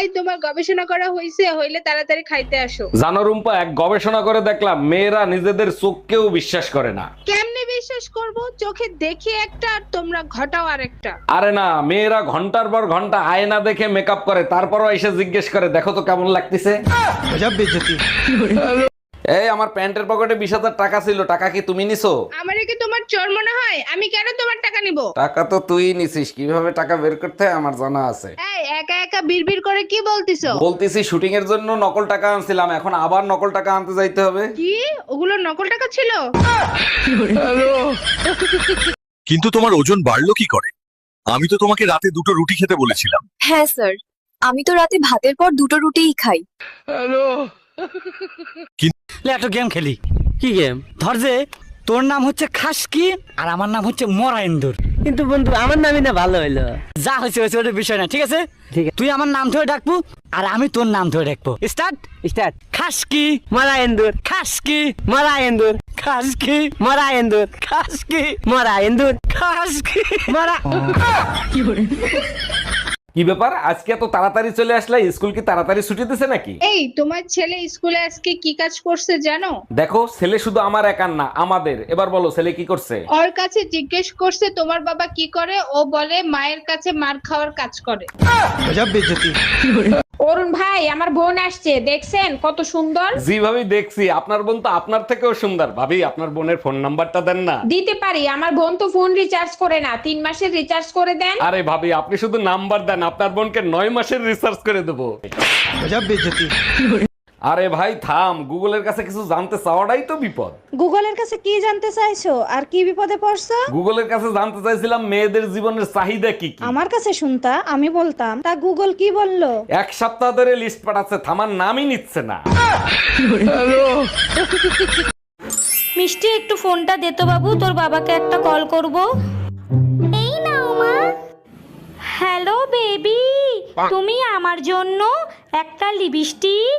এই তোমার গবেষণা করা হয়েছে হইলে তাড়াতাড়ি খাইতে আসো। জানো রুম্পা এক গবেষণা করে দেখলাম মেয়েরা নিজেদের চোখকেও বিশ্বাস করে না। কেমনে বিশ্বাস করব? চোখে দেখি একটা আর তোমরা ঘটাও আরেকটা। আরে না মেয়েরা ঘণ্টার পর ঘণ্টা আয়না দেখে মেকআপ করে তারপরও এসে জিজ্ঞেস করে দেখো তো কেমন লাগতেছে? এই আমার প্যান্টের পকেটে বিশ হাজার টাকা ছিল টাকা কি তুমি নিছো? আমারে কি তোমার চোর মনে হয়? আমি কেন তোমার টাকা নিব? টাকা তো তুই নিছিস কীভাবে টাকা বের করতে হয় আমার জানা আছে। এই একা বিড়বিড় করে কি বলতিছো? বলতেছি শুটিং এর জন্য নকল টাকা আনছিলাম এখন আবার নকল টাকা আনতে যাইতে হবে। কি? ওগুলো নকল টাকা ছিল? কিন্তু তোমার ওজন বাড়লো কি করে? আমি তো তোমাকে রাতে দুটো রুটি খেতে বলেছিলাম। হ্যাঁ স্যার। আমি তো রাতে ভাতের পর দুটো রুটিই খাই। লে একটা গেম খেলি। কি গেম ধর যে তোর নাম হচ্ছে খাসকি আর আমার নাম হচ্ছে মরাইন্দুর। কিন্তু বন্ধু আমার নামই না ভালো হইল। যা হয়েছে হয়েছে ওটা বিষয় না ঠিক আছে? ঠিক আছে। তুই আমার নাম ধরে ডাকবো আর আমি তোর নাম ধরে ডাকবো। স্টার্ট স্টার্ট খাসকি। মারা এন্দুর খাসকি। মারা এন্দুর খাসকি। মারা এন্দুর খাসকি। মারা এন্দুর খাসকি। মারা কি ব্যাপার? আজকে এত তাড়াতাড়ি চলে আসলে? স্কুল কি তাড়াতাড়ি ছুটি দিছে নাকি? এই তোমার ছেলে স্কুলে আজকে কি কাজ করছে জানো? দেখো ছেলে শুধু আমার একার না আমাদের। এবার বলো ছেলে কি করছে? ওর কাছে জিজ্ঞেস করছে তোমার বাবা কি করে? ও বলে মায়ের কাছে মার খাওয়ার কাজ করে। অরুণ ভাই আমার বোন আসছে দেখছেন কত সুন্দর? জি ভাবি দেখছি। আপনার বোন তো আপনার থেকেও সুন্দর। ভাবি আপনার বোনের ফোন নাম্বারটা দেন না। দিতে পারি আমার বোন তো ফোন রিচার্জ করে না তিন মাসের রিচার্জ করে দেন। আরে ভাবি আপনি শুধু নাম্বার দেন আপনার বোনকে নয় মাসের রিচার্জ করে দেবো। আরে ভাই থাম গুগলের কাছে কিছু জানতে চাওয়াটাই তো বিপদ। গুগলের কাছে কি জানতে চাইছো? আর কি বিপদে পড়ছো? গুগলের কাছে জানতে চাইছিলাম মেয়েদের জীবনের চাহিদা কি কি। আমার কাছে শুনতা আমি বলতাম তা গুগল কি বলল? এক সপ্তাহ ধরে লিস্ট পাঠাচ্ছে থামার নামই নিচ্ছে না। মিষ্টি একটু ফোনটা দে তো বাবু তোর বাবাকে একটা কল করব। এই নাও মা। হ্যালো বেবি তুমি আমার জন্য একটা লিপস্টিক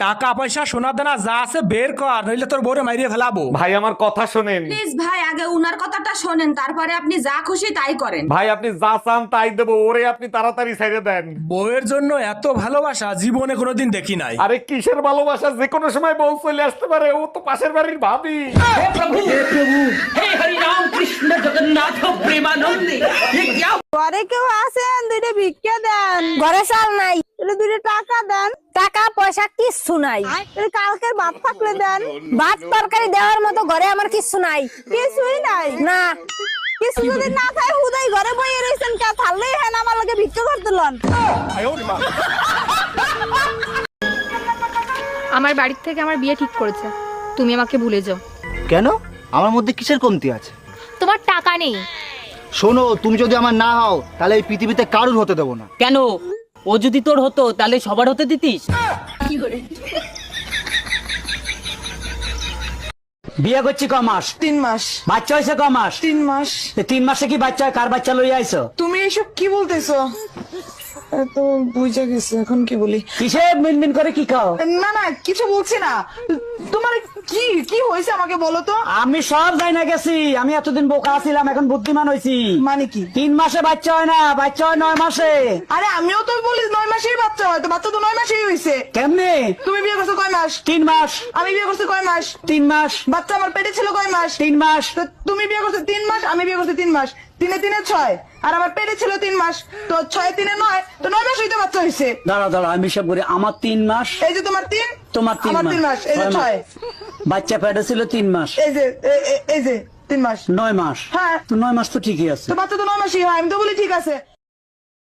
টাকা পয়সা সোনা দানা যা আছে বের কর নইলে তোর বউরে মাইরিয়ে ফেলাবো। ভাই আমার কথা শোনেন। প্লিজ ভাই আগে উনার কথাটা শোনেন তারপরে আপনি যা খুশি তাই করেন। ভাই আপনি যা চান তাই দেবো ওরে আপনি তাড়াতাড়ি ছেড়ে দেন। বউয়ের জন্য এত ভালোবাসা জীবনে কোনোদিন দেখি নাই। আরে কিসের ভালোবাসা? যে কোনো সময় বউ চলে আসতে পারে ও তো পাশের বাড়ির ভাবি। হে প্রভু হে প্রভু হে হরি রাম কৃষ্ণ জগন্নাথ প্রেমানন্দে। ঘরে কেউ আছেন? দুইটা ভিক্ষা দেন। ঘরে চাল নাই। দুইটা টাকা দেন। টাকা পয়সা কিচ্ছু নাই কালকের ভাত থাকলে দেন ভাত তরকারি দেওয়ার মতো ঘরে আমার কিচ্ছু নাই কিছুই নাই না কিছু যদি না খায় হুদাই ঘরে বইয়ে রয়েছেন কে থাললেই হ্যাঁ আমার লগে ভিক্ষা করতে লন আমার বাড়ির থেকে আমার বিয়ে ঠিক করেছে তুমি আমাকে ভুলে যাও কেন আমার মধ্যে কিসের কমতি আছে তোমার টাকা নেই শোনো তুমি যদি আমার না হও তাহলে এই পৃথিবীতে কারুর হতে দেবো না কেন ও যদি তোর হতো তাহলে সবার হতে দিতিস? বিয়ে করছি ক মাস? তিন মাস। বাচ্চা হয়েছে ক মাস? তিন মাস। তিন মাসে কি বাচ্চা হয়? কার বাচ্চা লইয়া আইছো তুমি এসব কি বলতেছো? তো বুঝে গেছে এখন কি বলি? কিসে মিনমিন করে কি খাও? না না কিছু বলছি না। তোমার কি কি হয়েছে আমাকে বলো তো? আমি সব যাই না গেছি। আমি এতদিন বোকা ছিলাম এখন বুদ্ধিমান হয়েছি। মানে কি? তিন মাসে বাচ্চা হয় না বাচ্চা হয় নয় মাসে। আরে আমিও তো বলি নয় মাসেই বাচ্চা হয় তো বাচ্চা তো নয় মাসেই হয়েছে। কেমনে? তুমি বিয়ে করছ কয় মাস? তিন মাস। আমি বিয়ে করছি কয় মাস? তিন মাস। বাচ্চা আমার পেটে ছিল কয় মাস? তিন মাস। তুমি বিয়ে করছ তিন মাস আমি বিয়ে করছি তিন মাস। তিনে তিনে ছয়। আর আমার পেটে ছিল তিন মাস। তো ছয় তিনে নয় তো নয় মাস হইতে বাচ্চা হয়েছে দাঁড়া দাঁড়া আমি সব করি আমার তিন মাস? এই যে তোমার তিন তোমার তিন আমার তিন মাস। এই যে ছয় বাচ্চা পেটে ছিল তিন মাস। এই যে এই যে তিন মাস। নয় মাস। হ্যাঁ। তো নয় মাস তো ঠিকই আছে। তো বাচ্চা তো নয় মাসই হয় আমি তো বলি ঠিক আছে।